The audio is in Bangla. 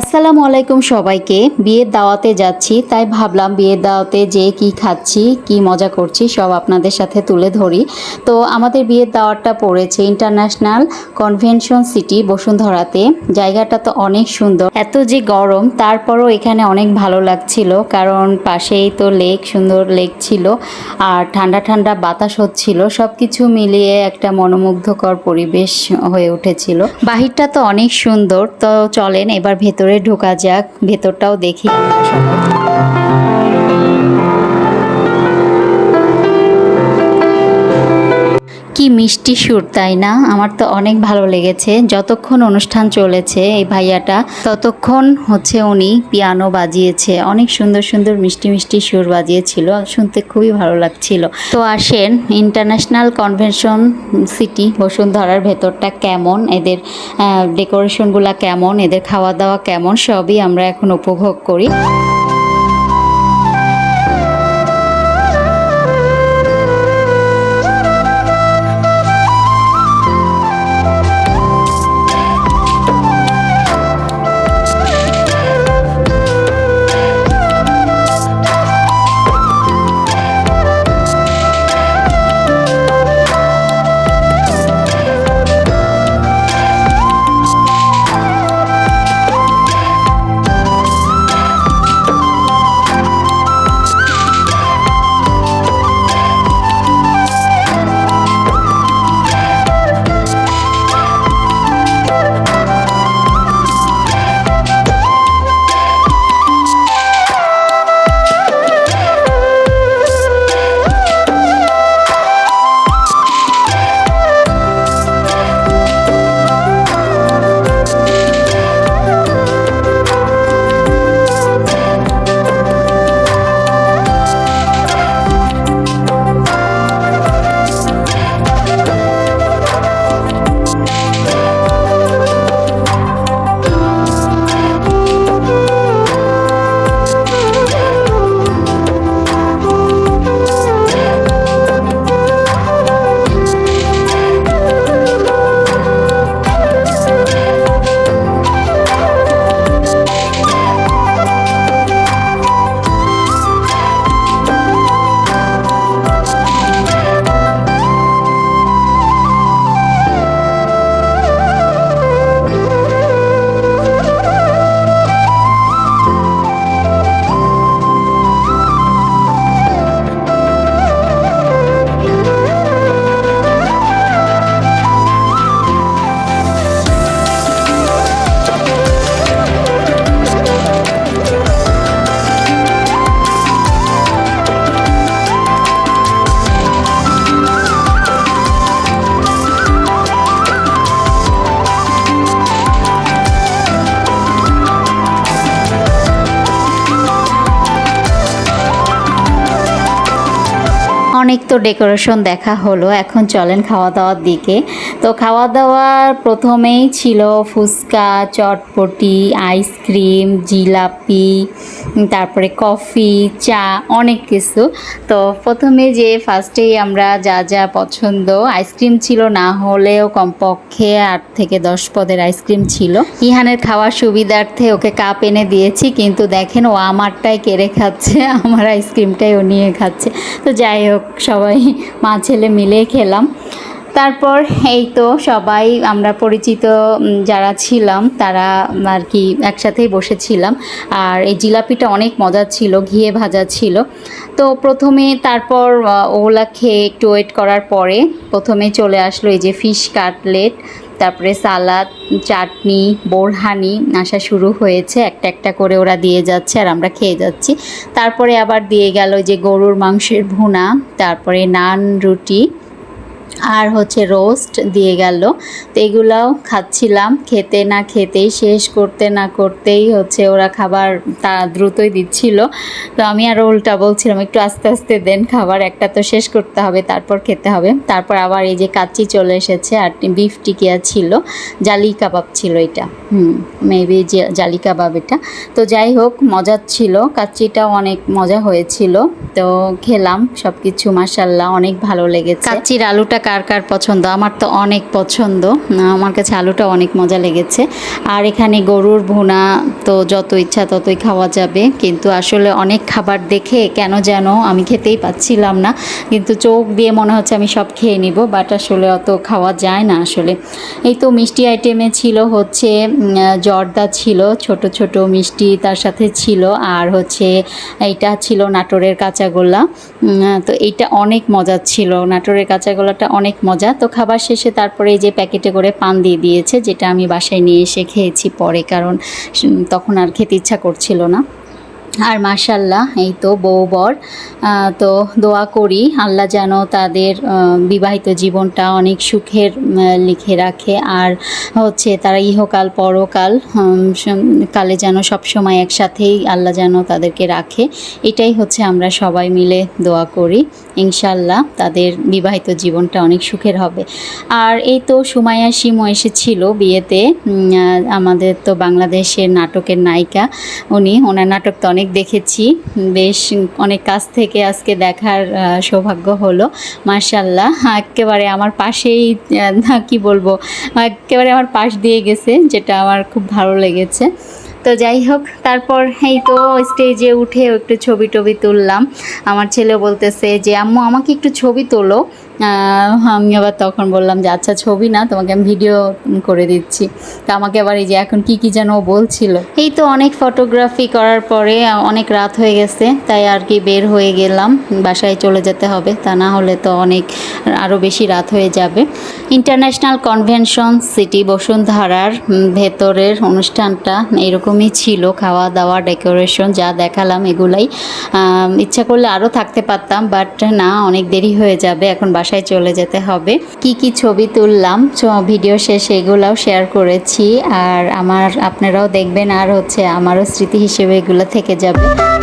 আসসালামু আলাইকুম সবাইকে। বিয়ের দাওয়াতে যাচ্ছি, তাই ভাবলাম বিয়ের দাওয়াতে যে কি খাচ্ছি, কি মজা করছি, সব আপনাদের সাথে তুলে ধরি। তো আমাদের বিয়ের দাওয়াতটা পড়েছে ইন্টারন্যাশনাল কনভেনশন সিটি বসুন্ধরাতে। জায়গাটা তো অনেক সুন্দর। এত যে গরম, তারপরও এখানে অনেক ভালো লাগছিল, কারণ পাশেই তো লেক, সুন্দর লেক ছিল, আর ঠান্ডা ঠান্ডা বাতাস হচ্ছিল সব কিছু মিলিয়ে একটা মনোমুগ্ধকর পরিবেশ হয়ে উঠেছিল। বাহিরটা তো অনেক সুন্দর, তো চলেন এবার ভেতরে ঢোকা যাক ভেতরটাও দেখি কি মিষ্টি সুর, তাই না? আমার তো অনেক ভালো লেগেছে। যতক্ষণ অনুষ্ঠান চলেছে এই ভাইয়াটা, ততক্ষণ হচ্ছে উনি পিয়ানো বাজিয়েছে। অনেক সুন্দর সুন্দর মিষ্টি মিষ্টি সুর বাজিয়েছিল, শুনতে খুবই ভালো লাগছিল। তো আসেন ইন্টারন্যাশনাল কনভেনশন সিটি বসুন্ধরার ভেতরটা কেমন? এদের ডেকোরেশনগুলো কেমন? এদের খাওয়া দাওয়া কেমন? সবই আমরা এখন উপভোগ করি। অনেক তো ডেকোরেশন দেখা হলো, এখন চলেন খাওয়া দাওয়ার দিকে। তো খাওয়া দাওয়ার প্রথমেই ছিল ফুচকা, চটপটি, আইসক্রিম, জিলাপি, তারপরে কফি, চা, অনেক কিছু। তো প্রথমে যে ফার্স্টেই আমরা যা যা পছন্দ, আইসক্রিম ছিল না হলেও কমপক্ষে আট থেকে দশ পদের আইসক্রিম ছিল। ইহানের খাওয়ার সুবিধার্থে ওকে কাপ এনে দিয়েছি, কিন্তু দেখেন ও আমারটাই কেড়ে খাচ্ছে, আমার আইসক্রিমটাই ও নিয়ে খাচ্ছে। তো যাই হোক সবাই মা, ছেলে মিলে খেলাম। তারপর এই তো সবাই, আমরা পরিচিত যারা ছিলাম, তারা আর কি একসাথেই বসেছিলাম। আর এই জিলাপিটা অনেক মজা ছিল, ঘিয়ে ভাজা ছিল। তো প্রথমে তারপর ওগুলা খেয়ে একটু ওয়েট করার পরে প্রথমে চলে আসলো এই যে ফিশ কাটলেট তারপরে সালাদ, চাটনি, বোরহানি, আসা শুরু হয়েছে। একটা একটা করে ওরা দিয়ে যাচ্ছে আর আমরা খেয়ে যাচ্ছি। তারপরে আবার দিয়ে গেল যে গরুর মাংসের ভুনা, তারপরে নান, রুটি আর হচ্ছে রোস্ট দিয়ে গেল। তো এগুলাও খাচ্ছিলাম। খেতে না খেতেই, শেষ করতে না করতেই হচ্ছে ওরা খাবার তা দ্রুতই দিচ্ছিল। তো আমি আর উল্টা বলছিলাম, একটু আস্তে আস্তে দেন খাবার, একটা তো শেষ করতে হবে, তারপর খেতে হবে। তারপর আবার এই যে কাচ্চি চলে এসেছে আর বিফ টিকিয়া ছিল, জালি কাবাব ছিল এটা। হুম মেবি জালি কাবাব এটা তো যাই হোক মজার ছিল, কাচ্চিটাও অনেক মজা হয়েছিল। তো খেলাম সব কিছু মাসাল্লাহ অনেক ভালো লেগেছে। কাচ্চির আলুটা কার কার পছন্দ? আমার তো অনেক পছন্দ। আমার কাছে আলুটা অনেক মজা লেগেছে। আর এখানে গরুর ভুনা, তো যত ইচ্ছা ততই খাওয়া যাবে। কিন্তু আসলে অনেক খাবার দেখে কেন যেন আমি খেতেই পাচ্ছিলাম না। কিন্তু চোখ দিয়ে মনে হচ্ছে আমি সব খেয়ে নিব বাট আসলে অত খাওয়া যায় না আসলে। এই তো মিষ্টি আইটেমে ছিল হচ্ছে জর্দা ছিল, ছোট ছোট মিষ্টি তার সাথে ছিল, আর হচ্ছে এইটা ছিল নাটোরের কাঁচাগোল্লা। তো এইটা অনেক মজা ছিল, নাটোরের কাঁচাগোল্লাটা অনেক মজা। তো খাবার শেষে তারপরে এই যে প্যাকেটে করে পান দিয়ে দিয়েছে, যেটা আমি বাসায় নিয়ে এসে খেয়েছি পরে, কারণ তখন আর খেতে ইচ্ছা করছিল না। আর মাশাল্লাহ এই তো বউ বর তো দোয়া করি আল্লাহ যেন তাদের বিবাহিত জীবনটা অনেক সুখের লিখে রাখে। আর হচ্ছে তারা ইহকাল, পরকাল কালে যেন সবসময় একসাথেই আল্লাহ যেন তাদেরকে রাখে। এটাই হচ্ছে আমরা সবাই মিলে দোয়া করি। ইনশাল্লাহ তাদের বিবাহিত জীবনটা অনেক সুখের হবে। আর এই তো সুমাইয়া সিমও এসেছিল বিয়েতে। আমাদের তো বাংলাদেশের নাটকের নায়িকা। উনি, ওনার নাটক তো অনেক দেখেছি। বেশ অনেক কাছ থেকে আজকে দেখার সৌভাগ্য হলো। মার্শাল্লাহ একেবারে আমার পাশেই কি বলব, একেবারে আমার পাশ দিয়ে গেছে, যেটা আমার খুব ভালো লেগেছে। তো যাই হোক, তারপর এই তো স্টেজে উঠে একটু ছবি টবি তুললাম। আমার ছেলে বলতেছে যে, আম্মু, আমাকে একটু ছবি তোলো। আমি আবার তখন বললাম যে আচ্ছা ছবি না, তোমাকে আমি ভিডিও করে দিচ্ছি। তো আমাকে আবার এই যে এখন কি কি যেন বলছিল। এই তো অনেক ফটোগ্রাফি করার পরে, অনেক রাত হয়ে গেছে, তাই আর কি বের হয়ে গেলাম। বাসায় চলে যেতে হবে, তা না হলে তো অনেক আরও বেশি রাত হয়ে যাবে। ইন্টারন্যাশনাল কনভেনশন সিটি বসুন্ধরার ভেতরের অনুষ্ঠানটা এরকমই ছিল খাওয়া দাওয়া ডেকোরেশন যা দেখালাম এগুলাই। ইচ্ছা করলে আরও থাকতে পারতাম বাট না, অনেক দেরি হয়ে যাবে, এখন বাসায় চলে যেতে হবে। কি কি ছবি তুললাম ভিডিও শেষে এগুলাও শেয়ার করেছি। আর আমার, আপনারাও দেখবেন আর হচ্ছে আমারও স্মৃতি হিসেবে এগুলো থেকে যাবে।